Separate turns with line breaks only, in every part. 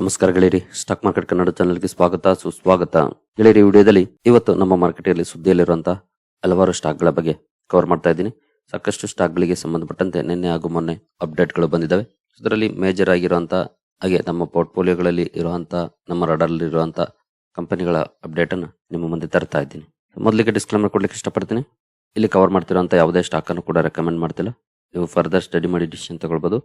ನಮಸ್ಕಾರ ಗೆಳೆಯರಿ. Stock market Kannada ಚಾನೆಲ್ಗೆ ಸ್ವಾಗತ, ಸುಸ್ವಾಗತ. ಗೆಳೆಯರಿ ವಿಡಿಯೋದಲ್ಲಿ ಇವತ್ತು ನಮ್ಮ ಮಾರ್ಕೆಟಲ್ಲಿ ಸುದ್ದಿಯಲ್ಲಿರುವಂತಹ ಹಲವಾರು ಸ್ಟಾಕ್ಗಳ ಬಗ್ಗೆ ಕವರ್ ಮಾಡ್ತಾ ಇದ್ದೀನಿ. ಸಾಕಷ್ಟು ಸ್ಟಾಕ್ಗಳಿಗೆ ಸಂಬಂಧಪಟ್ಟಂತೆ ನಿನ್ನೆ ಹಾಗೂ ಮೊನ್ನೆ ಅಪ್ಡೇಟ್ಗಳು ಬಂದಿದ್ದಾವೆ. ಇದರಲ್ಲಿ ಮೇಜರ್ ಆಗಿರುವಂತಹ ಹಾಗೆ ನಮ್ಮ ಪೋರ್ಟ್ಫೋಲಿಯೋಗಳಲ್ಲಿ ಇರುವಂತಹ ನಮ್ಮ ರಡರ್ ಇರುವಂತಹ ಕಂಪನಿಗಳ ಅಪ್ಡೇಟ್ ಅನ್ನು ನಿಮ್ಮ ಮುಂದೆ ತರ್ತಾ ಇದ್ದೀನಿ. ಮೊದಲಿಗೆ ಡಿಸ್ಕ್ಲೇಮರ್ ಕೊಡ್ಲಿಕ್ಕೆ ಇಷ್ಟಪಡ್ತೀನಿ. ಇಲ್ಲಿ ಕವರ್ ಮಾಡ್ತಿರುವಂತಹ ಯಾವುದೇ ಸ್ಟಾಕ್ ಅನ್ನು ಕೂಡ ರೆಕಮೆಂಡ್ ಮಾಡ್ತಿಲ್ಲ. ನೀವು ಫರ್ದರ್ ಸ್ಟಡಿ ಮಾಡಿ ಡಿಸಿಷನ್ ತಗೊಳ್ಬೋದು.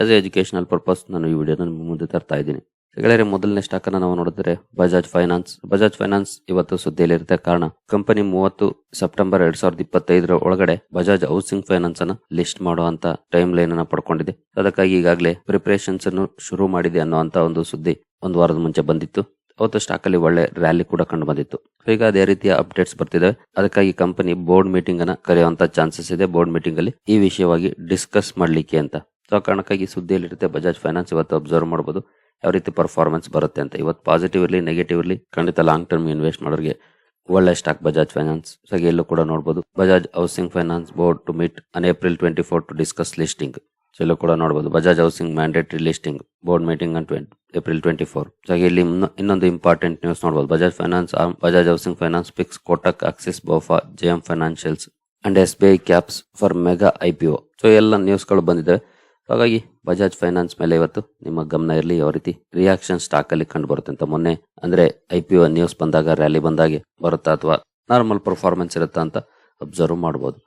ಆಸ್ ಎ ಎಜುಕೇಶನಲ್ ಪರ್ಪಸ್ ನಾನು ಈ ವಿಡಿಯೋನ ನಿಮ್ಮ ಮುಂದೆ ತರ್ತಾ ಇದ್ದೀನಿ. ಗೆಳೆಯರೆ, ಮೊದಲನೇ ಸ್ಟಾಕ್ ಅನ್ನ ನಾವು ನೋಡಿದ್ರೆ ಬಜಾಜ್ ಫೈನಾನ್ಸ್ ಬಜಾಜ್ ಫೈನಾನ್ಸ್ ಇವತ್ತು ಸುದ್ದಿಯಲ್ಲಿ ಇರುತ್ತೆ ಕಾರಣ, ಕಂಪನಿ ಮೂವತ್ತು ಸೆಪ್ಟೆಂಬರ್ ಎರಡ್ ಸಾವಿರದ ಇಪ್ಪತ್ತೈದರ ಒಳಗಡೆ ಬಜಾಜ್ ಹೌಸಿಂಗ್ ಫೈನಾನ್ಸ್ ಅನ್ನ ಲಿಸ್ಟ್ ಮಾಡುವಂತ ಟೈಮ್ ಲೈನ್ ಅನ್ನ ಪಡ್ಕೊಂಡಿದೆ. ಅದಕ್ಕಾಗಿ ಈಗಾಗಲೇ ಪ್ರಿಪರೇಷನ್ಸ್ ಅನ್ನು ಶುರು ಮಾಡಿದೆ ಅನ್ನುವಂತ ಒಂದು ಸುದ್ದಿ ಒಂದು ವಾರದ ಮುಂಚೆ ಬಂದಿತ್ತು. ಅವತ್ತು ಸ್ಟಾಕ್ ಅಲ್ಲಿ ಒಳ್ಳೆ ರ್ಯಾಲಿ ಕೂಡ ಕಂಡು ಬಂದಿತ್ತು. ಈಗ ಅದೇ ರೀತಿಯ ಅಪ್ಡೇಟ್ಸ್ ಬರ್ತಿದ್ದಾವೆ ಅದಕ್ಕಾಗಿ ಕಂಪನಿ ಬೋರ್ಡ್ ಮೀಟಿಂಗ್ ಅನ್ನ ಕರೆಯುವಂತ ಚಾನ್ಸಸ್ ಇದೆ. ಬೋರ್ಡ್ ಮೀಟಿಂಗ್ ಅಲ್ಲಿ ಈ ವಿಷಯವಾಗಿ ಡಿಸ್ಕಸ್ ಮಾಡ್ಲಿಕ್ಕೆ ಅಂತ. ಸೊ ಆ ಕಾರಣಕ್ಕಾಗಿ ಸುದ್ದಿಯಲ್ಲಿರುತ್ತೆ ಬಜಾಜ್ ಫೈನಾನ್ಸ್ ಇವತ್ತು ಅಬ್ಸರ್ವ್ ಮಾಡ್ಬೋದು, ಯಾವ ರೀತಿ ಪರ್ಫಾರ್ಮೆನ್ಸ್ ಬರುತ್ತೆ ಅಂತ. ಇವತ್ತು ಪಾಸಿಟಿವ್ ಇರಲಿ ನೆಗೆಟಿವ್ ಇರಲಿ, ಖಂಡಿತ ಲಾಂಗ್ ಟರ್ಮ್ ಇನ್ವೆಸ್ಟ್ ಮಾಡೋರಿಗೆ ಒಳ್ಳೆ ಸ್ಟಾಕ್ ಬಜಾಜ್ ಫೈನಾನ್ಸ್ ಸೊ ಎಲ್ಲೂ ಕೂಡ ನೋಡಬಹುದು Bajaj housing finance board to meet on April twenty four to discuss listing so ಎಲ್ಲೂ ಕೂಡ ನೋಡಬಹುದು Bajaj housing mandatory listing board meeting on twenty April twenty four so ಇಲ್ಲಿ ಇನ್ನು- ಇನ್ನೊಂದು ಇಂಪಾರ್ಟೆಂಟ್ ನ್ಯೂಸ್ ನೋಡಬಹುದು Bajaj finance Bajaj housing finance picks Kotak Axis BofA JM financials and S B I caps for mega I P O so ಎಲ್ಲ ನ್ಯೂಸ್ಗಳು ಬಂದಿದ್ದಾವೆ. ಹಾಗಾಗಿ Bajaj finance ಮೇಲೆ ಇವತ್ತು ನಿಮ್ಮ ಗಮನ ಇರಲಿ. ಯಾವ ರೀತಿ ರಿಯಾಕ್ಷನ್ ಸ್ಟಾಕ್ ಅಲ್ಲಿ ಕಂಡು ಬರುತ್ತೆ ಅಂತ ಮೊನ್ನೆ ಅಂದ್ರೆ ಐ ಪಿ ಒ ನ್ಯೂಸ್ ಬಂದಾಗ ರ್ಯಾಲಿ ಬಂದಾಗೆ ಬರುತ್ತಾ ಅಥವಾ ನಾರ್ಮಲ್ ಪರ್ಫಾರ್ಮೆನ್ಸ್ ಇರುತ್ತಾ ಅಂತ ಅಬ್ಸರ್ವ್ ಮಾಡಬಹುದು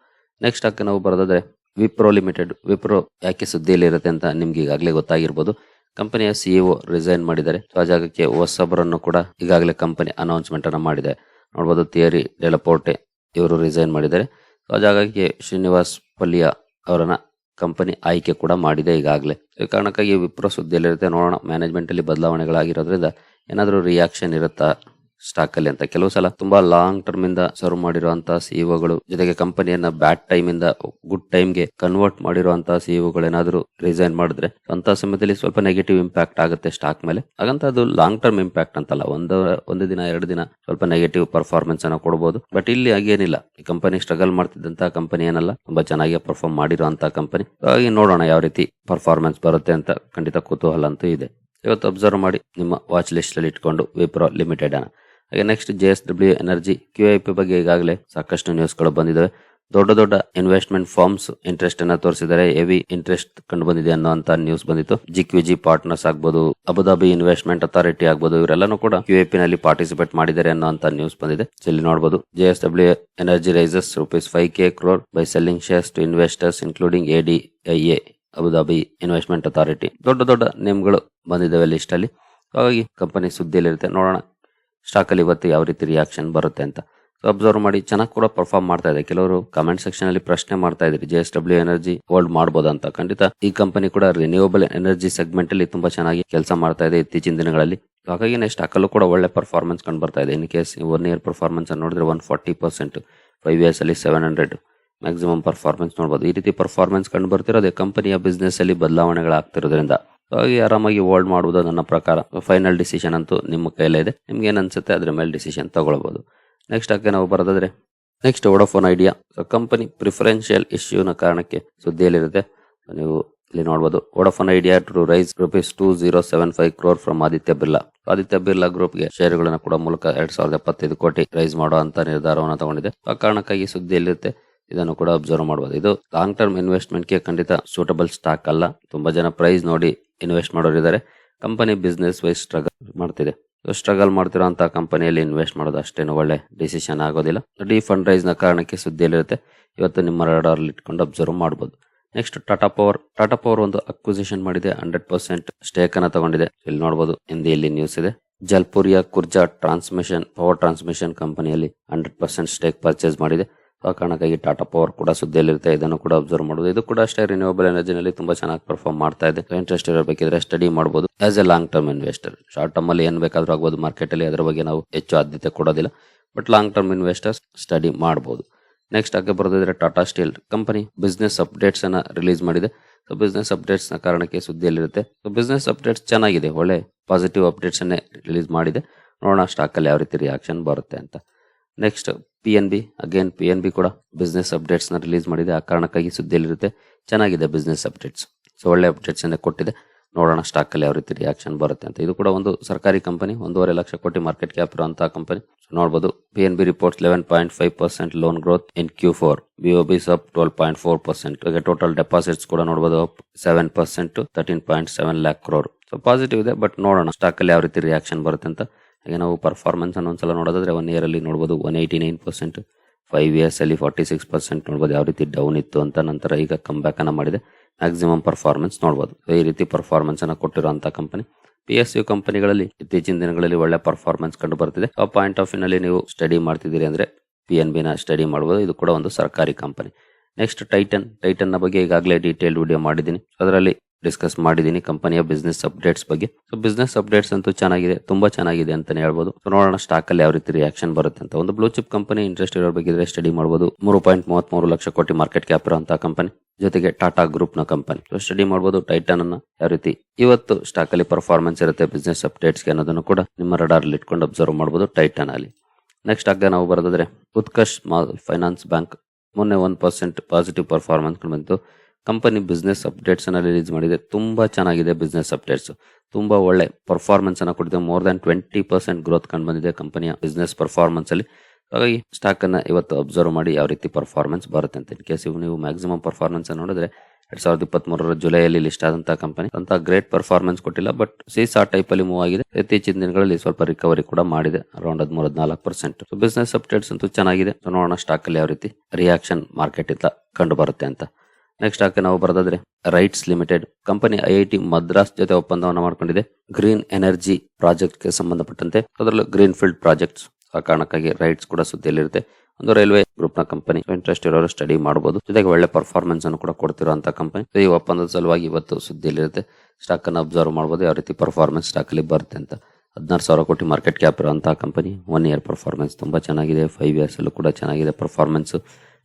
ನೆಕ್ಸ್ಟ್ ಸ್ಟಾಕ್ ನಾವು ಬರೋದಾದ್ರೆ ವಿಪ್ರೋ ಲಿಮಿಟೆಡ್ ವಿಪ್ರೋ ಯಾಕೆ ಸುದ್ದಿಯಲ್ಲಿ ಇರುತ್ತೆ ಅಂತ ನಿಮ್ಗೆ ಈಗಾಗಲೇ ಗೊತ್ತಾಗಿರ್ಬೋದು. ಕಂಪನಿಯ ಸಿಇಒ ರಿಸೈನ್ ಮಾಡಿದ್ದಾರೆ. ಆ ಜಾಗಕ್ಕೆ ಹೊಸಬರನ್ನು ಕೂಡ ಈಗಾಗಲೇ ಕಂಪನಿ ಅನೌನ್ಸ್ಮೆಂಟ್ ಅನ್ನು ಮಾಡಿದೆ. ನೋಡಬಹುದು ಥಿಯರಿ ಡೆಲಪೋರ್ಟೆ ಇವರು ರಿಸೈನ್ ಮಾಡಿದ್ದಾರೆ. ಆ ಜಾಗಕ್ಕೆ ಶ್ರೀನಿವಾಸ್ ಪಲ್ಯ ಅವರನ್ನ ಕಂಪನಿ ಆಯ್ಕೆ ಕೂಡ ಮಾಡಿದೆ ಈಗಾಗಲೇ. ಈ ಕಾರಣಕ್ಕಾಗಿ ವಿಪ್ರೋ ಸುದ್ದಿಯಲ್ಲಿರುತ್ತೆ. ನೋಡೋಣ. ಮ್ಯಾನೇಜ್ಮೆಂಟಲ್ಲಿ ಬದಲಾವಣೆಗಳಾಗಿರೋದ್ರಿಂದ ಏನಾದರೂ ರಿಯಾಕ್ಷನ್ ಇರುತ್ತಾ? ಸ್ಟಾಕ್ ಅಲ್ಲಿ ಅಂತ. ಕೆಲವು ಸಲ ತುಂಬಾ ಲಾಂಗ್ ಟರ್ಮ್ ಇಂದ ಸರ್ವ್ ಮಾಡಿರುವಂತಹ ಸಿಇಒಗಳು ಜೊತೆಗೆ ಕಂಪನಿಯನ್ನ ಬ್ಯಾಡ್ ಟೈಮ್ ಇಂದ ಗುಡ್ ಟೈಮ್ಗೆ ಕನ್ವರ್ಟ್ ಮಾಡಿರುವಂತಹ ಸಿಇಒಗಳು ಏನಾದ್ರು ರಿಸೈನ್ ಮಾಡಿದ್ರೆ ಅಂತ ಸಮಯದಲ್ಲಿ ಸ್ವಲ್ಪ ನೆಗೆಟಿವ್ ಇಂಪ್ಯಾಕ್ಟ್ ಆಗುತ್ತೆ ಸ್ಟಾಕ್ ಮೇಲೆ. ಹಾಗಂತ ಅದು ಲಾಂಗ್ ಟರ್ಮ್ ಇಂಪ್ಯಾಕ್ಟ್ ಅಂತಲ್ಲ, ಒಂದು ಒಂದು ದಿನ, ಎರಡು ದಿನ ಸ್ವಲ್ಪ ನೆಗೆಟಿವ್ ಪರ್ಫಾರ್ಮೆನ್ಸ್ ಅನ್ನ ಕೊಡಬಹುದು ಬಟ್ ಇಲ್ಲಿ ಹಾಗೇನಿಲ್ಲ ಈ ಕಂಪನಿ ಸ್ಟ್ರಗಲ್ ಮಾಡ್ತಿದ್ದಂತಹ ಕಂಪನಿ ಏನಲ್ಲ, ತುಂಬಾ ಚೆನ್ನಾಗಿ ಪರ್ಫಾರ್ಮ್ ಮಾಡಿರುವಂತಹ ಕಂಪನಿ ಹಾಗಾಗಿ ನೋಡೋಣ ಯಾವ ರೀತಿ ಪರ್ಫಾರ್ಮೆನ್ಸ್ ಬರುತ್ತೆ ಅಂತ. ಖಂಡಿತ ಕುತೂಹಲ ಅಂತೂ ಇದೆ. ಇವತ್ತು ಅಬ್ಸರ್ವ್ ಮಾಡಿ ನಿಮ್ಮ ವಾಚ್ ಲಿಸ್ಟ್ ಅಲ್ಲಿ ಇಟ್ಕೊಂಡು ವಿಪ್ರೋ ಲಿಮಿಟೆಡ್ ಅನ್ನ. ಹಾಗೆ next J S W energy Q I P ಬಗ್ಗೆ ಈಗಾಗಲೇ ಸಾಕಷ್ಟು ನ್ಯೂಸ್ಗಳು ಬಂದಿದ್ದಾವೆ ದೊಡ್ಡ ದೊಡ್ಡ ಇನ್ವೆಸ್ಟ್ಮೆಂಟ್ ಫಾರ್ಮ್ಸ್ ಇಂಟ್ರೆಸ್ಟ್ ಅನ್ನ ತೋರಿಸಿದ್ದಾರೆ. ಹೆವಿ ಇಂಟ್ರೆಸ್ಟ್ ಕಂಡು ಬಂದಿದೆ ಅನ್ನುವಂತ ನ್ಯೂಸ್ ಬಂದಿತ್ತು. ಜಿ ಕ್ಯೂ ಜಿ ಪಾರ್ಟ್ನರ್ಸ್ ಆಗ್ಬೋದು ಅಬುದಾಬಿ ಇನ್ವೆಸ್ಟ್ಮೆಂಟ್ ಅಥಾರಿಟಿ ಆಗಬಹುದು ಇವರೆಲ್ಲನೂ ಕೂಡ ಕ್ಯೂ ಐ ಪಿ ನಲ್ಲಿ ಪಾರ್ಟಿಸಿಪೇಟ್ ಮಾಡಿದ್ದಾರೆ ಅನ್ನುವಂತ ನ್ಯೂಸ್ ಬಂದಿದೆ. ಇಲ್ಲಿ ನೋಡಬಹುದು J S W energy raises rupees five K crore by selling shares to investors including A D I A Abu Dhabi investment authority ದೊಡ್ಡ ದೊಡ್ಡ ನೇಮ್ಗಳು ಬಂದಿದ್ದಾವೆ ಲಿಸ್ಟ್ ಅಲ್ಲಿ. ಹಾಗಾಗಿ ಕಂಪನಿ ಸುದ್ದಿಯಲ್ಲಿರುತ್ತೆ. ನೋಡೋಣ ಸ್ಟಾಕ್ ಅಲ್ಲಿ ಇವತ್ತು ಯಾವ ರೀತಿ ರಿಯಾಕ್ಷನ್ ಬರುತ್ತೆ ಅಂತ. ಸೊ ಅಬ್ಸರ್ವ್ ಮಾಡಿ, ಚೆನ್ನಾಗಿ ಕೂಡ ಪರ್ಫಾರ್ಮ್ ಮಾಡ್ತಾ ಇದೆ. ಕೆಲವರು ಕಮೆಂಟ್ ಸೆಕ್ಷನ್ ಅಲ್ಲಿ ಪ್ರಶ್ನೆ ಮಾಡ್ತಾ ಇದ್ರಿ J S W energy hold ಮಾಡಬಹುದು ಅಂತ. ಖಂಡಿತ ಈ ಕಂಪನಿ ಕೂಡ ರಿನ್ಯೂವಬಲ್ ಎನರ್ಜಿ ಸೆಗ್ಮೆಂಟ್ ಅಲ್ಲಿ ತುಂಬಾ ಚೆನ್ನಾಗಿ ಕೆಲಸ ಮಾಡ್ತಾ ಇದೆ ಇತ್ತೀಚಿನ ದಿನಗಳಲ್ಲಿ. ಹಾಗಾಗಿ ಸ್ಟಾಕ್ ಅಲ್ಲೂ ಕೂಡ ಒಳ್ಳೆ ಪರ್ಫಾರ್ಮೆನ್ಸ್ ಕಂಡು ಬರ್ತಾ ಇದೆ. In case one year performance ಅನ್ನು ನೋಡಿದ್ರೆ one forty percent five years ಅಲ್ಲಿ ಸೆವೆನ್ ಹಂಡ್ರೆಡ್ ಮ್ಯಾಕ್ಸಿಮಮ್ ಪರ್ಫಾರ್ಮೆನ್ಸ್ ನೋಡಬಹುದು ಈ ರೀತಿ ಪರ್ಫಾರ್ಮೆನ್ಸ್ ಕಂಡು ಬರ್ತಿರೋದೇ ಕಂಪನಿಯ ಬಿಸ್ನೆಸ್ ಅಲ್ಲಿ ಬದಲಾವಣೆಗಳಾಗ್ತಿರೋದ್ರಿಂದ. ಹಾಗಾಗಿ ಆರಾಮಾಗಿ ಹೋಲ್ಡ್ ಮಾಡುವುದು ನನ್ನ ಪ್ರಕಾರ. ಫೈನಲ್ ಡಿಸಿಷನ್ ಅಂತೂ ನಿಮ್ಮ ಕೈಲೇ ಇದೆ. ನಿಮ್ಗೆ ಏನು ಅನಿಸುತ್ತೆ ಅದ್ರ ಮೇಲೆ ಡಿಸಿಷನ್ ತೊಗೊಳ್ಬೋದು. ನೆಕ್ಸ್ಟ್ ಹಾಗೆ ನಾವು ಬರೋದಾದ್ರೆ next Vodafone Idea so company preferential ಇಶ್ಯೂನ ಕಾರಣಕ್ಕೆ ಸುದ್ದಿಯಲ್ಲಿರುತ್ತೆ. ನೀವು ಇಲ್ಲಿ ನೋಡಬಹುದು Vodafone Idea to raise rupees two zero seven five crore from Aditya Birla Aditya Birla ಗ್ರೂಪ್ಗೆ ಷೇರುಗಳನ್ನು ಕೂಡ ಮೂಲಕ ಎರಡ್ ಸಾವಿರದ ಎಪ್ಪತ್ತೈದು ಕೋಟಿ ರೈಸ್ ಮಾಡುವಂತ ನಿರ್ಧಾರವನ್ನು ತಗೊಂಡಿದೆ. ಆ ಕಾರಣಕ್ಕಾಗಿ ಸುದ್ದಿಯಲ್ಲಿರುತ್ತೆ, ಇದನ್ನು ಕೂಡ ಅಬ್ಸರ್ವ್ ಮಾಡಬಹುದು ಇದು ಲಾಂಗ್ ಟರ್ಮ್ ಇನ್ವೆಸ್ಟ್ಮೆಂಟ್ಗೆ ಖಂಡಿತ ಸೂಟಬಲ್ ಸ್ಟಾಕ್ ಅಲ್ಲ. ತುಂಬಾ ಜನ ಪ್ರೈಸ್ ನೋಡಿ ಇನ್ವೆಸ್ಟ್ ಮಾಡೋರು ಇದ್ದಾರೆ ಕಂಪನಿ ಬಿಸ್ನೆಸ್ ವೈಸ್ ಸ್ಟ್ರಗಲ್ ಮಾಡ್ತಿದೆ. ಸ್ಟ್ರಗಲ್ ಮಾಡ್ತಿರೋಂತ ಕಂಪನಿಯಲ್ಲಿ ಇನ್ವೆಸ್ಟ್ ಮಾಡೋದು ಅಷ್ಟೇನು ಒಳ್ಳೆ ಡಿಸಿಷನ್ ಆಗೋದಿಲ್ಲ. ಡಿ ಫಂಡ್ ರೈಸ್ನ ಕಾರಣಕ್ಕೆ ಸುದ್ದಿಯಲ್ಲಿರುತ್ತೆ. ಇವತ್ತು ನಿಮ್ಮ ರಡಾರ್ ಇಟ್ಕೊಂಡು ಅಬ್ಸರ್ವ್ ಮಾಡಬಹುದು next Tata power. Tata power ಒಂದು ಅಕ್ವಿಸಿಷನ್ ಮಾಡಿದೆ. ಹಂಡ್ರೆಡ್ ಪರ್ಸೆಂಟ್ ಸ್ಟೇಕ್ ಅನ್ನ ತಗೊಂಡಿದೆ. ಇಲ್ಲಿ ನೋಡಬಹುದು ಹಿಂದಿಯಲ್ಲಿ ನ್ಯೂಸ್ ಇದೆ. Jalpuria Khurja transmission, power transmission ಕಂಪನಿಯಲ್ಲಿ ಹಂಡ್ರೆಡ್ ಪರ್ಸೆಂಟ್ ಸ್ಟೇಕ್ ಪರ್ಚೇಸ್ ಮಾಡಿದೆ. ಆ ಕಾರಣಕ್ಕಾಗಿ ಟಾಟಾ ಪವರ್ ಕೂಡ ಸುದ್ದಿಯಲ್ಲಿರುತ್ತೆ. ಇದನ್ನು ಕೂಡ ಅಬ್ಸರ್ವ್ ಮಾಡಬಹುದು ಇದು ಕೂಡ ಅಷ್ಟೇ ರಿನ್ಯೂವಬಲ್ ಎನರ್ಜಿನಲ್ಲಿ ತುಂಬಾ ಚೆನ್ನಾಗಿ ಪರ್ಫಾರ್ಮ್ ಮಾಡ್ತಾ ಇದೆ. ಇಂಟ್ರೆಸ್ಟ್ ಇರಬೇಕಿದ್ರೆ ಸ್ಟಡಿ ಮಾಡಬಹುದು as a long term investor short term ಅಲ್ಲಿ ಏನ್ ಬೇಕಾದ್ರೂ ಆಗಬಹುದು ಮಾರ್ಕೆಟ್ ಅಲ್ಲಿ ಅದರ ಬಗ್ಗೆ ನಾವು ಹೆಚ್ಚು ಆದ್ಯತೆ ಕೊಡೋದಿಲ್ಲ. But long term investors study ಮಾಡಬಹುದು ನೆಕ್ಸ್ಟ್ ಆಗಿ ಬರೋದಿದ್ರೆ Tata steel company business updates ಅನ್ನ ರಿಲೀಸ್ ಮಾಡಿದೆ. ಸೊ ಬಿಸ್ನೆಸ್ ಅಪ್ಡೇಟ್ಸ್ನ ಕಾರಣಕ್ಕೆ ಸುದ್ದಿಯಲ್ಲಿರುತ್ತೆ. ಸೊ ಬಿಸ್ನೆಸ್ ಅಪ್ಡೇಟ್ಸ್ ಚೆನ್ನಾಗಿದೆ. ಒಳ್ಳೆ ಪಾಸಿಟಿವ್ ಅಪ್ಡೇಟ್ಸ್ ಅನ್ನೇ ರಿಲೀಸ್ ಮಾಡಿದೆ. ನೋಡೋಣ ಸ್ಟಾಕ್ ಅಲ್ಲಿ ಯಾವ ರೀತಿ ರಿಯಾಕ್ಷನ್ ಬರುತ್ತೆ ಅಂತ. Next P N B again P N B ಕೂಡ ಬಿಸ್ನೆಸ್ ಅಪ್ಡೇಟ್ಸ್ನ ರಿಲೀಸ್ ಮಾಡಿದೆ. ಆ ಕಾರಣಕ್ಕಾಗಿ ಸುದ್ದಿಯಲ್ಲಿರುತ್ತೆ. ಚೆನ್ನಾಗಿದೆ ಬಿಸ್ನೆಸ್ ಅಪ್ಡೇಟ್ಸ್ ಸೊ ಒಳ್ಳೆ ಅಪ್ಡೇಟ್ಸ್ ಅನ್ನ ಕೊಟ್ಟಿದೆ. ನೋಡೋಣ ಸ್ಟಾಕ್ ಅಲ್ಲಿ ಯಾವ ರೀತಿ ರಿಯಾಕ್ಷನ್ ಬರುತ್ತೆ ಅಂತ. ಇದು ಕೂಡ ಒಂದು ಸರ್ಕಾರಿ ಕಂಪನಿ ಒಂದೂವರೆ ಲಕ್ಷ ಕೋಟಿ ಮಾರ್ಕೆಟ್ ಕ್ಯಾಪ್ ಇರುವಂತಹ ಕಂಪನಿ ನೋಡಬಹುದು P N B reports eleven point five percent loan growth in Q four BOB sup twelve point four percent total deposits ಕೂಡ ನೋಡಬಹುದು seven percent thirteen point seven lakh crore so positive ಇದೆ but ನೋಡೋಣ stock ಅಲ್ಲಿ ಯಾವ ರೀತಿ reaction ಬರುತ್ತೆ ಅಂತ. ಹಾಗೆ ನಾವು ಪರ್ಫಾರ್ಮೆನ್ಸ್ ಅನ್ನು ಒಂದ್ಸಲ ನೋಡೋದಾದ್ರೆ ಒನ್ ಇಯರ್ ಅಲ್ಲಿ ನೋಡಬಹುದು one eighty nine percent five years ಅಲ್ಲಿ ಫಾರ್ಟಿ ಸಿಕ್ಸ್ ಪರ್ಸೆಂಟ್ ನೋಡಬಹುದು ಯಾವ ರೀತಿ ಡೌನ್ ಇತ್ತು ಅಂತ ನಂತರ ಈಗ ಕಮ್ ಬ್ಯಾಕ್ ಅನ್ನ ಮಾಡಿದೆ. ಮ್ಯಾಕ್ಸಿಮಮ್ ಪರ್ಫಾರ್ಮೆನ್ಸ್ ನೋಡಬಹುದು ಈ ರೀತಿ ಪರ್ಫಾರ್ಮೆನ್ಸ್ ಅನ್ನ ಕೊಟ್ಟಿರುವಂತ ಕಂಪನಿ ಪಿ ಎಸ್ ಯು ಕಂಪನಿಗಳಲ್ಲಿ ಇತ್ತೀಚಿನ ದಿನಗಳಲ್ಲಿ ಒಳ್ಳೆ ಪರ್ಫಾರ್ಮೆನ್ಸ್ ಕಂಡು ಬರ್ತಿದೆ. ಆ ಪಾಯಿಂಟ್ ಆಫ್ನಲ್ಲಿ ನೀವು ಸ್ಟಡಿ ಮಾಡ್ತಿದ್ದೀರಿ ಅಂದ್ರೆ ಪಿ ಎನ್ ಬಿನ ಸ್ಟಡಿ ಮಾಡಬಹುದು ಇದು ಕೂಡ ಒಂದು ಸರ್ಕಾರಿ ಕಂಪನಿ ನೆಕ್ಸ್ಟ್ ಟೈಟನ್ ಟೈಟನ್ನ ಬಗ್ಗೆ ಈಗಾಗಲೇ ಡೀಟೇಲ್ ವಿಡಿಯೋ ಮಾಡಿದ್ದೀನಿ. ಅದರಲ್ಲಿ ಡಿಸ್ಕಸ್ ಮಾಡಿದ್ದೀನಿ ಕಂಪನಿಯ ಬಿಸ್ನೆಸ್ ಅಪ್ಡೇಟ್ಸ್ ಬಗ್ಗೆ. ಸೊ ಬಿಸ್ನೆಸ್ ಅಪ್ಡೇಟ್ಸ್ ಅಂತೂ ಚೆನ್ನಾಗಿದೆ. ತುಂಬಾ ಚೆನ್ನಾಗಿದೆ ಅಂತಾನೆ ಹೇಳ್ಬೋದು. ಸೊ ನೋಡೋಣ ಸ್ಟಾಕ್ ಅಲ್ಲಿ ಯಾವ ರೀತಿ ರಿಯಾಕ್ಷನ್ ಬರುತ್ತೆ ಅಂತ. ಒಂದು ಬ್ಲೂ ಚಿಪ್ ಕಂಪನಿ ಇಂಟ್ರೆಸ್ಟ್ ಇರೋ ಬಗ್ಗೆ ಸ್ಟಡಿ ಮಾಡಬಹುದು ಮೂರು ಪಾಯಿಂಟ್ ಮೂವತ್ಮೂರು ಲಕ್ಷ ಕೋಟಿ ಮಾರ್ಕೆಟ್ ಕ್ಯಾಪ್ ಇರುವಂತಹ ಕಂಪನಿ ಜೊತೆಗೆ ಟಾಟಾ ಗ್ರೂಪ್ನ ಕಂಪನಿ ಸೊ ಸ್ಟಡಿ ಮಾಡಬಹುದು ಟೈಟನ್ ಅನ್ನ ಯಾವ ರೀತಿ. ಇವತ್ತು ಸ್ಟಾಕ್ ಅಲ್ಲಿ ಪರ್ಫಾರ್ಮೆನ್ಸ್ ಇರುತ್ತೆ ಬಿಸ್ನೆಸ್ ಅಪ್ಡೇಟ್ಸ್ಗೆ ಅನ್ನೋದನ್ನು ಕೂಡ ನಿಮ್ಮ ರಡಾರ್ ಇಟ್ಕೊಂಡು ಅಬ್ಸರ್ವ್ ಮಾಡಬಹುದು ಟೈಟನ್ ಅಲ್ಲಿ. ನೆಕ್ಸ್ಟ್ ಆಗ ನಾವು ಬರೋದಾದ್ರೆ ಉತ್ಕರ್ಷ್ ಫೈನಾನ್ಸ್ ಬ್ಯಾಂಕ್ ಮೊನ್ನೆ ಒನ್ ಪರ್ಸೆಂಟ್ ಪಾಸಿಟಿವ್ ಪರ್ಫಾರ್ಮೆನ್ಸ್ ಬಂತು ಕಂಪನಿ ಬಿಸ್ನೆಸ್ ಅಪ್ಡೇಟ್ಸ್ ಅನ್ನ ರಿಲೀಸ್ ಮಾಡಿದೆ. ತುಂಬಾ ಚೆನ್ನಾಗಿದೆ ಬಿಸ್ನೆಸ್ ಅಪ್ಡೇಟ್ಸ್ ತುಂಬಾ ಒಳ್ಳೆ ಪರ್ಫಾರ್ಮೆನ್ಸನ್ನು ಕೊಟ್ಟಿದೆ. More than twenty percent growth ಕಂಡು ಬಂದಿದೆ ಕಂಪನಿಯ ಬಿಸ್ನೆಸ್ ಪರ್ಫಾರ್ಮೆನ್ಸಲ್ಲಿ ಹಾಗಾಗಿ ಸ್ಟಾಕ್ ಅನ್ನ ಇವತ್ತು ಅಬ್ಸರ್ವ್ ಮಾಡಿ ಯಾವ ರೀತಿ ಪರ್ಫಾರ್ಮೆನ್ಸ್ ಬರುತ್ತೆ ಅಂತ ಇನ್ ಕೇಸ್ ಇವು ನೀವು ಮ್ಯಾಕ್ಸಿಮಮ್ ಪರ್ಫಾರ್ಮೆನ್ಸ್ ನೋಡಿದ್ರೆ ಎರಡ್ ಸಾವಿರದ ಇಪ್ಪತ್ತ್ ಮೂರರ ಜುಲೈಯಲ್ಲಿ ಲಿಸ್ಟ್ ಆದಂತಹ ಕಂಪನಿ ಅಂತ ಗ್ರೇಟ್ ಪರ್ಫಾರ್ಮೆನ್ಸ್ ಕೊಟ್ಟಿಲ್ಲ ಬಟ್ ಸೀಸಾ ಟೈಪ್ ಅಲ್ಲಿ ಮೂವ್ ಆಗಿದೆ. ಇತ್ತೀಚಿನ ದಿನಗಳಲ್ಲಿ ಸ್ವಲ್ಪ ರಿಕವರಿ ಕೂಡ ಮಾಡಿದೆ ಅರೌಂಡ್ ಹದಿಮೂರು, ಹದಿನಾಲ್ಕು ಪರ್ಸೆಂಟ್ ಬಿಸ್ನೆಸ್ ಅಪ್ಡೇಟ್ಸ್ ಅಂತೂ ಚೆನ್ನಾಗಿದೆ. ನೋಡೋಣ ಸ್ಟಾಕ್ ಅಲ್ಲಿ ಯಾವ ರೀತಿ ರಿಯಾಕ್ಷನ್ ಮಾರ್ಕೆಟ್ ಇಂದ ಕಂಡು ಬರುತ್ತೆ ಅಂತ. ನೆಕ್ಸ್ಟ್ ಹಾಕಿ ನಾವು ಬರೋದಾದ್ರೆ RITES limited company T Madras ಜೊತೆ ಒಪ್ಪಂದವನ್ನು ಮಾಡ್ಕೊಂಡಿದೆ. ಗ್ರೀನ್ ಎನರ್ಜಿ ಪ್ರಾಜೆಕ್ಟ್ಗೆ ಸಂಬಂಧಪಟ್ಟಂತೆ. ಅದರಲ್ಲೂ ಗ್ರೀನ್ ಫೀಲ್ಡ್ ಪ್ರಾಜೆಕ್ಟ್ಸ್ ಆ ಕಾರಣಕ್ಕಾಗಿ ರೈಟ್ಸ್ ಕೂಡ ಸುದ್ದಿಯಲ್ಲಿರುತ್ತೆ. ಒಂದು ರೈಲ್ವೆ ಗ್ರೂಪ್ನ ಕಂಪನಿ ಇಂಟ್ರೆಸ್ಟ್ ಇರೋರು ಸ್ಟಡಿ ಮಾಡಬಹುದು ಜೊತೆಗೆ ಒಳ್ಳೆ ಪರ್ಫಾರ್ಮೆನ್ಸ್ ಅನ್ನು ಕೂಡ ಕೊಡ್ತಿರುವಂತಹ ಕಂಪನಿ ಈ ಒಪ್ಪಂದದ ಸಲುವಾಗಿ ಇವತ್ತು ಸುದ್ದಿಯಲ್ಲಿರುತ್ತೆ. ಸ್ಟಾಕ್ ಅನ್ನು ಅಬ್ಸರ್ವ್ ಮಾಡಬಹುದು ಯಾವ ರೀತಿ ಪರ್ಫಾರ್ಮೆನ್ಸ್ ಸ್ಟಾಕ್ ಅಲ್ಲಿ ಬರುತ್ತೆ ಅಂತ. ಹದಿನಾರು ಸಾವಿರ ಕೋಟಿ ಮಾರ್ಕೆಟ್ ಕ್ಯಾಪ್ ಇರುವಂತಹ ಕಂಪನಿ ಒನ್ ಇಯರ್ ಪರ್ಫಾರ್ಮೆನ್ಸ್ ತುಂಬಾ ಚೆನ್ನಾಗಿದೆ. ಫೈವ್ ಇಯರ್ಸ್ ಅಲ್ಲೂ ಕೂಡ ಚೆನ್ನಾಗಿದೆ ಪರ್ಫಾರ್ಮೆನ್ಸ್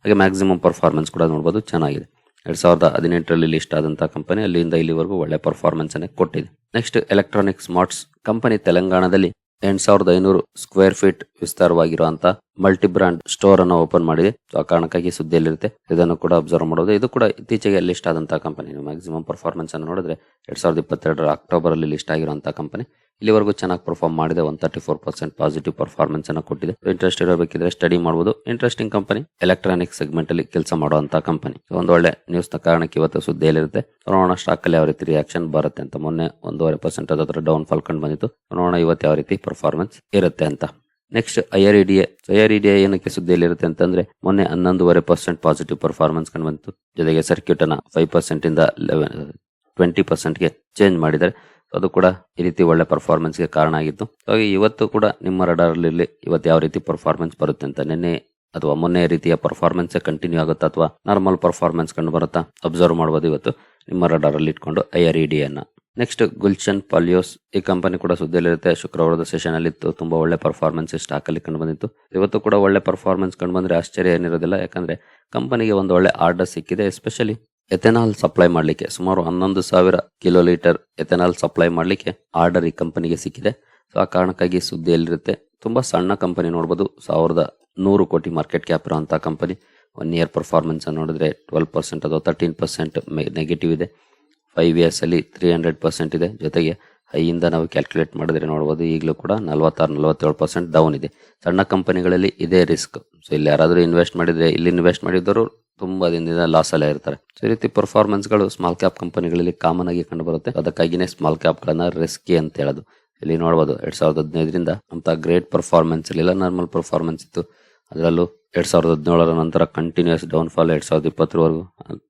ಹಾಗೆ ಮ್ಯಾಕ್ಸಿಮಮ್ ಪರ್ಫಾರ್ಮೆನ್ಸ್ ಕೂಡ ನೋಡಬಹುದು ಚೆನ್ನಾಗಿದೆ. ಎರಡ್ ಸಾವಿರದ ಹದಿನೆಂಟರಲ್ಲಿ ಲಿಸ್ಟ್ ಆದಂತಹ ಕಂಪನಿ ಅಲ್ಲಿಂದ ಇಲ್ಲಿವರೆಗೂ ಒಳ್ಳೆ ಪರ್ಫಾರ್ಮೆನ್ಸ್ ಅನ್ನೇ ಕೊಟ್ಟಿದೆ. ನೆಕ್ಸ್ಟ್ ಎಲೆಕ್ಟ್ರಾನಿಕ್ ಸ್ಮಾರ್ಟ್ಸ್ ಕಂಪನಿ ತೆಲಂಗಾಣದಲ್ಲಿ ಎಂಟ್ ಸಾವಿರದ ಐನೂರು ಸ್ಕ್ವೇರ್ ಫೀಟ್ ವಿಸ್ತಾರವಾಗಿರುವಂತಹ ಮಲ್ಟಿ ಬ್ರಾಂಡ್ ಸ್ಟೋರ್ ಅನ್ನು ಓಪನ್ ಮಾಡಿದೆ. ಆ ಕಾರಣಕ್ಕಾಗಿ ಸುದ್ದಿಯಲ್ಲಿರುತ್ತೆ. ಇದನ್ನು ಕೂಡ ಅಬ್ಸರ್ವ್ ಮಾಡೋದು. ಇದು ಕೂಡ ಇತ್ತೀಚೆಗೆ ಲಿಸ್ಟ್ ಆದಂತಹ ಕಂಪನಿ ಮ್ಯಾಕ್ಸಿಮಮ್ ಪರ್ಫಾರ್ಮೆನ್ಸ್ ಅನ್ನು ನೋಡಿದ್ರೆ ಎರಡ್ ಸಾವಿರದ ಇಪ್ಪತ್ತೆರಡರ ಅಕ್ಟೋಬರ್ ಅಲ್ಲಿ ಲಿಸ್ಟ್ ಆಗಿರುವಂತಹ ಕಂಪನಿ ಇಲ್ಲಿವರೆಗೂ ಚೆನ್ನಾಗಿ ಪರ್ಫಾರ್ಮ್ ಮಾಡಿದೆ. One thirty four percent positive performance ಅನ್ನು ಕೊಟ್ಟಿದೆ. ಇಂಟ್ರೆಸ್ಟ್ ಇರಬೇಕಿದ್ರೆ ಸ್ಟಡಿ ಮಾಡಬಹುದು ಇಂಟ್ರೆಸ್ಟಿಂಗ್ ಕಂಪನಿ ಎಲೆಕ್ಟ್ರಾನಿಕ್ ಸೆಗ್ಮೆಂಟ್ ಅಲ್ಲಿ ಕೆಲಸ ಮಾಡುವಂತಹ ಕಂಪನಿ ಒಂದು ಒಳ್ಳೆ ನ್ಯೂಸ್ನ ಕಾರಣಕ್ಕೆ ಇವತ್ತು ಸುದ್ದಿಯಲ್ಲಿರುತ್ತೆ. ನೋಡೋಣ ಸ್ಟಾಕ್ ಅಲ್ಲಿ ಯಾವ ರೀತಿ ರಿಯಾಕ್ಷನ್ ಬರುತ್ತೆ ಅಂತ ಮೊನ್ನೆ ಒಂದೂವರೆ ಪರ್ಸೆಂಟ್ ಅದರ ಡೌನ್ ಫಾಲ್ ಕಂಡು ಬಂದಿತ್ತು. ನೋಡೋಣ ಇವತ್ತು ಯಾವ ರೀತಿ ಪರ್ಫಾರ್ಮೆನ್ಸ್ ಇರುತ್ತೆ ಅಂತ. Next IR EDA IR EDA ಏನಕ್ಕೆ ಸುದ್ದಿಯಲ್ಲಿರುತ್ತೆ ಅಂತಂದ್ರೆ, ಮೊನ್ನೆ ಹನ್ನೊಂದುವರೆ ಪರ್ಸೆಂಟ್ ಪಾಸಿಟಿವ್ ಪರ್ಫಾರ್ಮೆನ್ಸ್ ಕಂಡು ಬಂತು ಜೊತೆಗೆ ಸರ್ಕ್ಯೂಟ್ ಅನ್ನ ಫೈವ್ ಪರ್ಸೆಂಟ್ ಇಂದ ಲೆವೆನ್ ಟ್ವೆಂಟಿ ಪರ್ಸೆಂಟ್ಗೆ ಚೇಂಜ್ ಮಾಡಿದ್ದಾರೆ. ಅದು ಕೂಡ ಈ ರೀತಿ ಒಳ್ಳೆ ಪರ್ಫಾರ್ಮೆನ್ಸ್ಗೆ ಗೆ ಕಾರಣ ಆಗಿತ್ತು. ಹಾಗೆ ಇವತ್ತು ಕೂಡ ನಿಮ್ಮ ರಡಾರಲ್ಲಿ ಇರಲಿ ಇವತ್ತು ಯಾವ ರೀತಿ ಪರ್ಫಾರ್ಮೆನ್ಸ್ ಬರುತ್ತೆ ಅಂತ ನಿನ್ನೆ ಅಥವಾ ಮೊನ್ನೆ ರೀತಿಯ ಪರ್ಫಾರ್ಮೆನ್ಸ್ ಕಂಟಿನ್ಯೂ ಆಗುತ್ತಾ ಅಥವಾ ನಾರ್ಮಲ್ ಪರ್ಫಾರ್ಮೆನ್ಸ್ ಕಂಡು ಬರುತ್ತಾ ಅಬ್ಸರ್ವ್ ಮಾಡಬಹುದು ಇವತ್ತು ನಿಮ್ಮ ರಡಾರಲ್ಲಿ ಇಟ್ಕೊಂಡು ಐ ಆರ್ ಇ ಅನ್ನ. ನೆಕ್ಸ್ಟ್ ಗುಲ್ಶನ್ ಪಾಲಿಯೋಸ್ ಈ ಕಂಪನಿ ಕೂಡ ಸುದ್ದಿಯಲ್ಲಿರುತ್ತೆ. ಶುಕ್ರವಾರದ ಸೆಷನ್ ಅಲ್ಲಿ ಇತ್ತು ತುಂಬಾ ಒಳ್ಳೆ ಪರ್ಫಾರ್ಮೆನ್ಸ್ ಸ್ಟಾಕ್ ಅಲ್ಲಿ ಕಂಡು ಬಂದಿತ್ತು. ಇವತ್ತು ಕೂಡ ಒಳ್ಳೆ ಪರ್ಫಾರ್ಮೆನ್ಸ್ ಕಂಡು ಬಂದ್ರೆ ಆಶ್ಚರ್ಯ ಏನಿರೋದಿಲ್ಲ. ಯಾಕಂದ್ರೆ ಕಂಪನಿಗೆ ಒಂದು ಒಳ್ಳೆ ಆರ್ಡರ್ ಸಿಕ್ಕಿದೆ ಎಸ್ಪೆಷಲಿ ಎಥೆನಾಲ್ ಸಪ್ಲೈ ಮಾಡಲಿಕ್ಕೆ ಸುಮಾರು ಹನ್ನೊಂದು ಸಾವಿರ ಕಿಲೋ ಲೀಟರ್ ಎಥೆನಾಲ್ ಸಪ್ಲೈ ಮಾಡಲಿಕ್ಕೆ ಆರ್ಡರ್ ಈ ಕಂಪನಿಗೆ ಸಿಕ್ಕಿದೆ. ಸೊ, ಆ ಕಾರಣಕ್ಕಾಗಿ ಸುದ್ದಿಯಲ್ಲಿರುತ್ತೆ ತುಂಬಾ ಸಣ್ಣ ಕಂಪನಿ ನೋಡ್ಬೋದು. ಸಾವಿರದ ನೂರು ಕೋಟಿ ಮಾರ್ಕೆಟ್ ಕ್ಯಾಪ್ ಇರುವಂತಹ ಕಂಪನಿ. ಒನ್ ಇಯರ್ ಪರ್ಫಾರ್ಮೆನ್ಸ್ ನೋಡಿದ್ರೆ ಟ್ವೆಲ್ ಪರ್ಸೆಂಟ್ ಅಥವಾ ತರ್ಟೀನ್ ಪರ್ಸೆಂಟ್ ನೆಗೆಟಿವ್ ಇದೆ. ಫೈವ್ ಇಯರ್ಸ್ ಅಲ್ಲಿ ತ್ರೀ ಹಂಡ್ರೆಡ್ ಪರ್ಸೆಂಟ್ ಇದೆ. ಜೊತೆಗೆ ಹೈಯಿಂದ ನಾವು ಕ್ಯಾಲ್ಕುಲೇಟ್ ಮಾಡಿದ್ರೆ ನೋಡ್ಬೋದು ಈಗಲೂ ಕೂಡ ನಲವತ್ತಾರು, ನಲವತ್ತೇಳು ಪರ್ಸೆಂಟ್ ಡೌನ್ ಇದೆ. ಸಣ್ಣ ಕಂಪನಿಗಳಲ್ಲಿ ಇದೇ ರಿಸ್ಕ್. ಸೊ, ಇಲ್ಲಿ ಯಾರಾದರೂ ಇನ್ವೆಸ್ಟ್ ಮಾಡಿದ್ರೆ, ಇಲ್ಲಿ ಇನ್ವೆಸ್ಟ್ ಮಾಡಿದವರು ತುಂಬಾ ದಿನದಿಂದ ಲಾಸ್ ಅಲ್ಲೇ ಇರ್ತಾರೆ. ಸೊ ಈ ರೀತಿ ಪರ್ಫಾರ್ಮೆನ್ಸ್ಗಳು ಗಳು ಸ್ಮಾಲ್ ಕ್ಯಾಪ್ ಕಂಪನಿಗಳಲ್ಲಿ ಕಾಮನ್ ಆಗಿ ಕಂಡು ಬರುತ್ತೆ. ಅದಕ್ಕಾಗಿನೇ ಸ್ಮಾಲ್ ಕ್ಯಾಪ್ ಗಳನ್ನ ರಿಸ್ಕಿ ಅಂತ ಹೇಳೋದು. ಇಲ್ಲಿ ನೋಡಬಹುದು ಎರಡ್ ಸಾವಿರದ ಹದಿನೈದರಿಂದ ಅಂತ ಗ್ರೇಟ್ ಪರ್ಫಾರ್ಮೆನ್ಸ್ ಇರಲಿಲ್ಲ ನಾರ್ಮಲ್ ಪರ್ಫಾರ್ಮೆನ್ಸ್ ಇತ್ತು. ಅದರಲ್ಲೂ ಎರಡ್ ಸಾವಿರದ ಹದಿನೇಳರ ನಂತರ ಕಂಟಿನ್ಯೂಸ್ ಡೌನ್ ಫಾಲ್ ಎರಡ್ ಸಾವಿರದ ಇಪ್ಪತ್ತರವರೆಗೂ,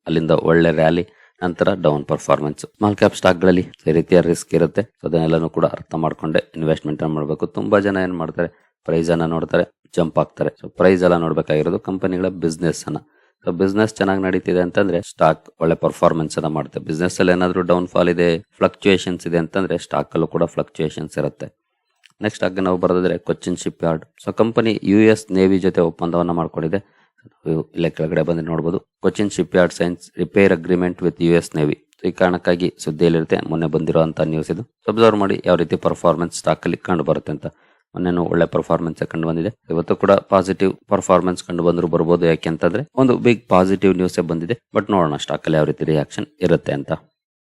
ಅಲ್ಲಿಂದ ಒಳ್ಳೆ ರ್ಯಾಲಿ ನಂತರ ಡೌನ್ ಪರ್ಫಾರ್ಮೆನ್ಸ್ ಸ್ಮಾಲ್ ಕ್ಯಾಪ್ ಸ್ಟಾಕ್ಗಳಲ್ಲಿ ಈ ರೀತಿಯ ರಿಸ್ಕ್ ಇರುತ್ತೆ. ಅದನ್ನೆಲ್ಲನೂ ಕೂಡ ಅರ್ಥ ಮಾಡ್ಕೊಂಡೆ ಇನ್ವೆಸ್ಟ್ಮೆಂಟ್ ಮಾಡಬೇಕು. ತುಂಬಾ ಜನ ಏನ್ ಮಾಡ್ತಾರೆ ಪ್ರೈಸ್ ಅನ್ನ ನೋಡ್ತಾರೆ ಜಂಪ್ ಆಗ್ತಾರೆ ಸೊ ಪ್ರೈಸ್ ಎಲ್ಲ ನೋಡ್ಬೇಕಾಗಿರೋದು ಕಂಪನಿಗಳ ಬಿಸ್ನೆಸ್ ಅನ್ನ. ಬಿಸ್ನೆಸ್ ಚೆನ್ನಾಗಿ ನಡೀತಿದೆ ಅಂತಂದ್ರೆ ಸ್ಟಾಕ್ ಒಳ್ಳೆ ಪರ್ಫಾರ್ಮೆನ್ಸ್ ಅನ್ನ ಮಾಡುತ್ತೆ. ಬಿಸ್ನೆಸ್ ಅಲ್ಲಿ ಏನಾದರೂ ಡೌನ್ ಫಾಲ್ ಇದೆ ಫ್ಲಕ್ಚುಯೇಷನ್ಸ್ ಇದೆ ಅಂತಂದ್ರೆ ಸ್ಟಾಕ್ ಅಲ್ಲೂ ಕೂಡ ಫ್ಲಕ್ಚುಯೇಷನ್ಸ್ ಇರುತ್ತೆ. ನೆಕ್ಸ್ಟ್ ಆಗ ನಾವು ಬರೋದಾದ್ರೆ Cochin shipyard so company U S navy ಜೊತೆ ಒಪ್ಪಂದವನ್ನ ಮಾಡ್ಕೊಂಡಿದೆ. ಇಲ್ಲ ಇಲ್ಲೇ ಕೆಳಗಡೆ ಬಂದು ನೋಡಬಹುದು Cochin shipyard signs repair agreement with U S navy ಈ ಕಾರಣಕ್ಕಾಗಿ ಸುದ್ದಿಯಲ್ಲಿರುತ್ತೆ, ಮೊನ್ನೆ ಬಂದಿರುವಂತಹ ನ್ಯೂಸ್ ಇದು. ಅಬ್ಸರ್ವ್ ಮಾಡಿ ಯಾವ ರೀತಿ ಪರ್ಫಾರ್ಮೆನ್ಸ್ ಸ್ಟಾಕ್ ಅಲ್ಲಿ ಕಂಡು ಬರುತ್ತೆ ಅಂತ. ಮೊನ್ನೆನೂ ಒಳ್ಳೆ ಪರ್ಫಾರ್ಮೆನ್ಸ್ ಕಂಡು ಬಂದಿದೆ. ಇವತ್ತು ಕೂಡ ಪಾಸಿಟಿವ್ ಪರ್ಫಾರ್ಮೆನ್ಸ್ ಕಂಡು ಬಂದ್ರು ಬರ್ಬೋದು ಯಾಕೆ ಅಂತಂದ್ರೆ, ಒಂದು ಬಿಗ್ ಪಾಸಿಟಿವ್ ನ್ಯೂಸ್ ಬಂದಿದೆ. ಬಟ್ ನೋಡೋಣ ಸ್ಟಾಕ್ ಅಲ್ಲಿ ಯಾವ ರೀತಿ ರಿಯಾಕ್ಷನ್ ಇರುತ್ತೆ ಅಂತ.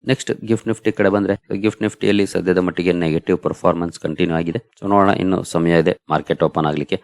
ನೆಕ್ಸ್ಟ್ ಗಿಫ್ಟ್ ನಿಫ್ಟಿ ಕಡೆ ಬಂದ್ರೆ ಗಿಫ್ಟ್ ನಿಫ್ಟಿಯಲ್ಲಿ ಸದ್ಯದ ಮಟ್ಟಿಗೆ ನೆಗೆಟಿವ್ ಪರ್ಫಾರ್ಮೆನ್ಸ್ ಕಂಟಿನ್ಯೂ ಆಗಿದೆ. ಸೊ ನೋಡೋಣ, ಇನ್ನು ಸಮಯ ಇದೆ ಮಾರ್ಕೆಟ್ ಓಪನ್ ಆಗ್ಲಿಕ್ಕೆ.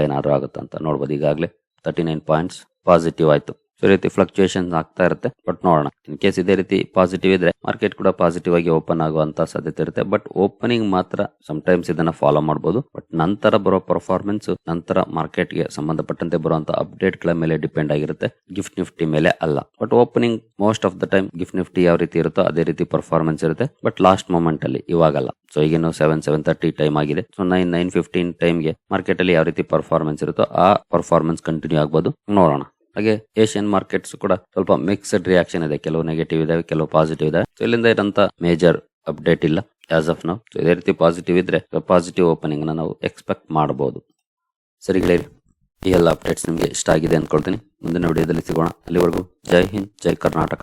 ಏನಾದರೂ ಆಗುತ್ತೆ ಅಂತ ನೋಡ್ಬೋದು ಈಗಾಗಲೇ. ತರ್ಟಿ ನೈನ್ ಪಾಯಿಂಟ್ಸ್ ಪಾಸಿಟಿವ್ ಆಯ್ತು. ಸೊ ರೀತಿ ಫ್ಲಕ್ಚುಯೇಷನ್ ಆಗ್ತಾ ಇರುತ್ತೆ. ಬಟ್ ನೋಡೋಣ. ಇನ್ ಕೇಸ್ ಇದೇ ರೀತಿ ಪಾಸಿಟಿವ್ ಇದ್ರೆ ಮಾರ್ಕೆಟ್ ಕೂಡ ಪಾಸಿಟಿವ್ ಆಗಿ ಓಪನ್ ಆಗುವಂತ ಸಾಧ್ಯತೆ ಇರುತ್ತೆ. ಬಟ್ ಓಪನಿಂಗ್ ಮಾತ್ರ ಟೈಮ್ಸ್ ಇದನ್ನ ಫಾಲೋ ಮಾಡಬಹುದು ಬಟ್ ನಂತರ ಬರೋ ಪರ್ಫಾರ್ಮೆನ್ಸ್ ನಂತರ ಮಾರ್ಕೆಟ್ಗೆ ಸಂಬಂಧಪಟ್ಟಂತೆ ಬರುವಂತ ಅಪ್ಡೇಟ್ಗಳ ಮೇಲೆ ಡಿಪೆಂಡ್ ಆಗಿರುತ್ತೆ. ಗಿಫ್ಟ್ ನಿಫ್ಟಿ ಮೇಲೆ ಅಲ್ಲ. But opening most of the time GIFT Nifty ಯಾವ ರೀತಿ ಇರುತ್ತೋ ಅದೇ ರೀತಿ ಪರ್ಫಾರ್ಮೆನ್ಸ್ ಇರುತ್ತೆ. ಬಟ್ ಲಾಸ್ಟ್ ಮೂಮೆಂಟ್ ಅಲ್ಲಿ ಇವಾಗಲ್ಲ. ಸೊ ಈಗೇನು ಸೆವೆನ್ ಸೆವೆನ್ ತರ್ಟಿ ಟೈಮ್ ಆಗಿದೆ. ಸೊ ನೈನ್ ನೈನ್ ಫಿಫ್ಟೀನ್ ಟೈಮ್ಗೆ ಮಾರ್ಕೆಟ್ ಅಲ್ಲಿ ಯಾವ ರೀತಿ ಪರ್ಫಾರ್ಮೆನ್ಸ್ ಇರುತ್ತೋ ಆ ಪರ್ಫಾರ್ಮೆನ್ಸ್ ಕಂಟಿನ್ಯೂ ಆಗಬಹುದು ನೋಡೋಣ. ಹಾಗೆ ಏಷ್ಯನ್ ಮಾರ್ಕೆಟ್ಸ್ ಕೂಡ ಸ್ವಲ್ಪ ಮಿಕ್ಸ್ಡ್ ರಿಯಾಕ್ಷನ್ ಇದೆ. ಕೆಲವು ನೆಗೆಟಿವ್ ಇದಾವೆ ಕೆಲವು ಪಾಸಿಟಿವ್ ಇದೆ. ಸೊ ಇಲ್ಲಿಂದ ಇರಂತ ಮೇಜರ್ ಅಪ್ಡೇಟ್ ಇಲ್ಲ ಆಸ್ ಆಫ್ ನಾವು ಸೊ ಇದೇ ರೀತಿ ಪಾಸಿಟಿವ್ ಇದ್ರೆ ಪಾಸಿಟಿವ್ ಓಪನಿಂಗ್ ನಾವು ಎಕ್ಸ್ಪೆಕ್ಟ್ ಮಾಡಬಹುದು ಸರಿ ಈ ಎಲ್ಲ ಅಪ್ಡೇಟ್ಸ್ ನಿಮಗೆ ಇಷ್ಟ ಆಗಿದೆ ಅನ್ಕೊಳ್ತೀನಿ. ಮುಂದಿನ ವಿಡಿಯೋದಲ್ಲಿ ಸಿಗೋಣ. ಅಲ್ಲಿವರೆಗೂ ಜೈ ಹಿಂದ್, ಜೈ ಕರ್ನಾಟಕ.